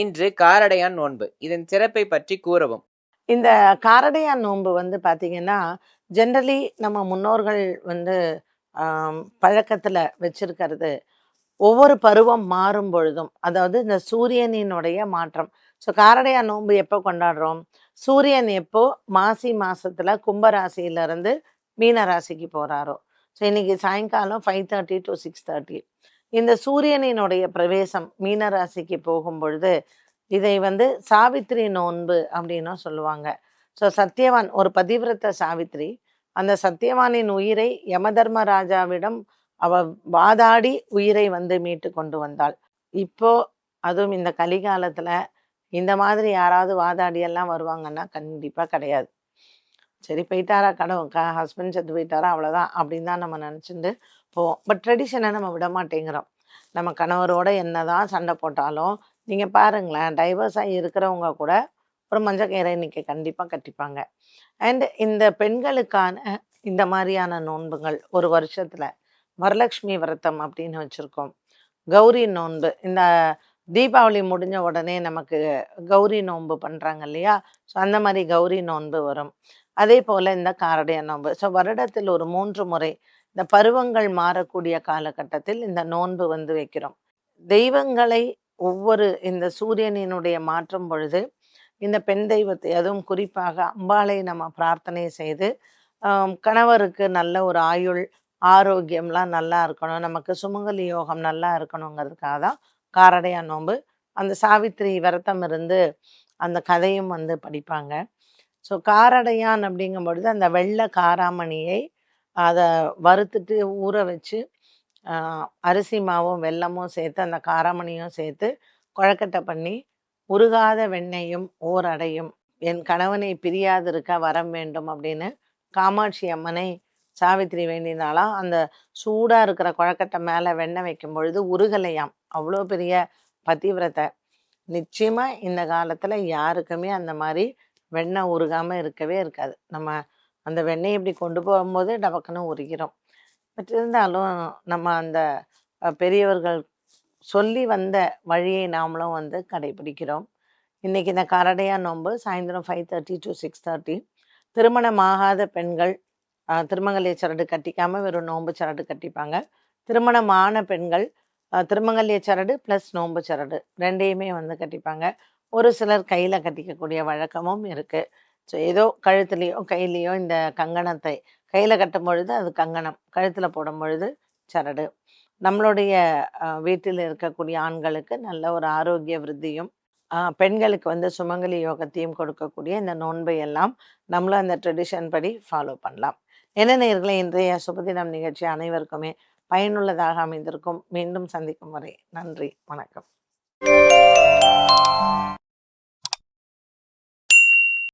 இன்று காரடையான் நோன்பு. இதன் சிறப்பை பற்றி கூறவும். இந்த காரடையான் நோன்பு வந்து பார்த்தீங்கன்னா ஜென்ரலி நம்ம முன்னோர்கள் வந்து பழக்கத்தில் வச்சிருக்கிறது. ஒவ்வொரு பருவம் மாறும் பொழுதும் அதாவது இந்த சூரியனினுடைய மாற்றம். ஸோ காரடையான் நோன்பு எப்போ கொண்டாடுறோம்? சூரியன் எப்போ மாசி மாசத்துல கும்பராசியிலிருந்து மீன ராசிக்கு போறாரோ? ஸோ இன்னைக்கு சாயங்காலம் five thirty to six thirty இந்த சூரியனினுடைய பிரவேசம் மீனராசிக்கு போகும் பொழுது இதை வந்து சாவித்திரி நோன்பு அப்படின்னும் சொல்லுவாங்க. ஸோ சத்யவான் ஒரு பதிவிரத்த சாவித்திரி. அந்த சத்யவானின் உயிரை யமதர்மராஜாவிடம் அவ வாதாடி உயிரை வந்து மீட்டு கொண்டு வந்தாள். இப்போ அதுவும் இந்த கலிகாலத்துல இந்த மாதிரி யாராவது வாதாடியெல்லாம் வருவாங்கன்னா கண்டிப்பா கிடையாது. சரி போயிட்டாரா கடவுள்? க ஹஸ்பண்ட் செத்து போயிட்டாரா? அவ்வளோதான் அப்படின்னு தான் நம்ம நினச்சிட்டு போவோம். பட் ட்ரெடிஷனை நம்ம விட மாட்டேங்கிறோம் நம்ம கணவரோட என்னதான் சண்டை போட்டாலும் நீங்கள் பாருங்களேன் டைவர்ஸ் ஆகி இருக்கிறவங்க கூட ஒரு மஞ்சள் கயிறை இன்னைக்கு கண்டிப்பாக கட்டிப்பாங்க. அண்ட் இந்த பெண்களுக்கான இந்த மாதிரியான நோன்புகள் ஒரு வருஷத்தில் வரலட்சுமி விரதம் அப்படின்னு வச்சுருக்கோம். கௌரி நோன்பு இந்த தீபாவளி முடிஞ்ச உடனே நமக்கு கௌரி நோன்பு பண்ணுறாங்க இல்லையா? ஸோ அந்த மாதிரி கௌரி நோன்பு வரும். அதே போல் இந்த காரடைய நோன்பு. ஸோ வருடத்தில் ஒரு மூன்று முறை இந்த பருவங்கள் மாறக்கூடிய காலகட்டத்தில் இந்த நோன்பு வந்து வைக்கிறோம். தெய்வங்களை ஒவ்வொரு இந்த சூரியனினுடைய மாற்றம் பொழுது இந்த பெண் தெய்வத்தை அதுவும் குறிப்பாக அம்பாளை நம்ம பிரார்த்தனை செய்து கணவருக்கு நல்ல ஒரு ஆயுள் ஆரோக்கியம்லாம் நல்லா இருக்கணும் நமக்கு சுமங்கலி யோகம் நல்லா இருக்கணுங்கிறதுக்காக தான் காரடையா நோன்பு. அந்த சாவித்திரி விரதம் இருந்து அந்த கதையும் வந்து படிப்பாங்க. ஸோ காரடையான் அப்படிங்கும் பொழுது அந்த வெள்ளை காராமணியை அதை வறுத்துட்டு ஊற வச்சு அரிசி மாவும் வெல்லமும் சேர்த்து அந்த காராமணியும் சேர்த்து குழக்கட்டை பண்ணி உருகாத வெண்ணையும் ஓர் அடையும் என் கணவனை பிரியாதிருக்க வரம் வேண்டும் அப்படின்னு காமாட்சி அம்மனை சாவித்திரி வேண்டினாலாம் அந்த சூடாக இருக்கிற குழக்கட்டை மேலே வெண்ணெய் வைக்கும் பொழுது உருகலையாம். அவ்வளோ பெரிய பதிவிரத்தை நிச்சயமாக இந்த காலத்தில் யாருக்குமே அந்த மாதிரி வெண்ணெய் உருகாமல் இருக்கவே இருக்காது. நம்ம அந்த வெண்ணெய் இப்படி கொண்டு போகும்போது டபக்குன்னு உருகிறோம் பட் இருந்தாலும் நம்ம அந்த பெரியவர்கள் சொல்லி வந்த வழியை நாமளும் வந்து கடைபிடிக்கிறோம். இன்றைக்கி இந்த கரடையா நோன்பு சாயந்தரம் five thirty to six thirty திருமணமாகாத பெண்கள் திருமங்கலிய சரடு கட்டிக்காமல் வெறும் நோன்பு சரடு கட்டிப்பாங்க. திருமணமான பெண்கள் ஆஹ், திருமங்கல்ய சரடு ப்ளஸ் நோன்பு சரடு ரெண்டையுமே வந்து கட்டிப்பாங்க. ஒரு சிலர் கையில் கட்டிக்கக்கூடிய வழக்கமும் இருக்குது ஸோ ஏதோ கழுத்துலேயோ கையிலையோ இந்த கங்கணத்தை கையில் கட்டும் பொழுது அது கங்கணம். கழுத்தில் போடும் பொழுது சரடு. நம்மளுடைய வீட்டில் இருக்கக்கூடிய ஆண்களுக்கு நல்ல ஒரு ஆரோக்கிய விருத்தியும் பெண்களுக்கு வந்து சுமங்கலி யோகத்தையும் கொடுக்கக்கூடிய இந்த நோன்பை எல்லாம் நம்மளும் அந்த ட்ரெடிஷன் படி ஃபாலோ பண்ணலாம். என்ன நேர்களை இன்றைய சுபதினம் நிகழ்ச்சி அனைவருக்குமே பயனுள்ளதாக அமைந்திருக்கும். மீண்டும் சந்திக்கும் வரை நன்றி வணக்கம்.